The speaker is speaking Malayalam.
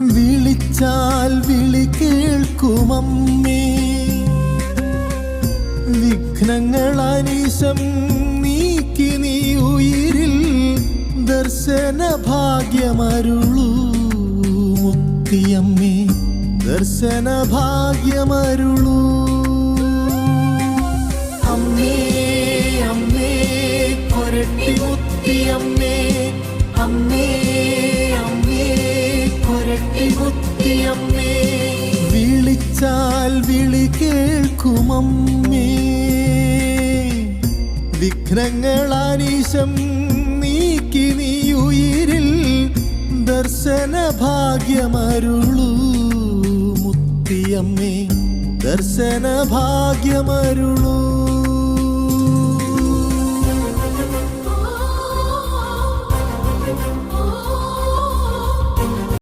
വിളിച്ചാൽ വിളി കേൾക്കുമമ്മേ. വിഘ്നങ്ങൾ അനീശം നീക്കി നീ ഉയിരിൽ ദർശന ഭാഗ്യമരുളൂ. മുക്തിയമ്മേ ദർശന ഭാഗ്യമരുളൂ. അമ്മേ അമ്മേ കൊരട്ടി മുത്തിയമ്മേ അമ്മേ മുത്തിയമ്മേ വിളിച്ചാൽ വിളി കേൾക്കുമമ്മേ. വിഘ്നങ്ങൾ അനീശം നീക്കി നീ ഉയിരിൽ ദർശന ഭാഗ്യമരുളൂ. മുത്തിയമ്മേ ദർശന ഭാഗ്യമരുളൂ.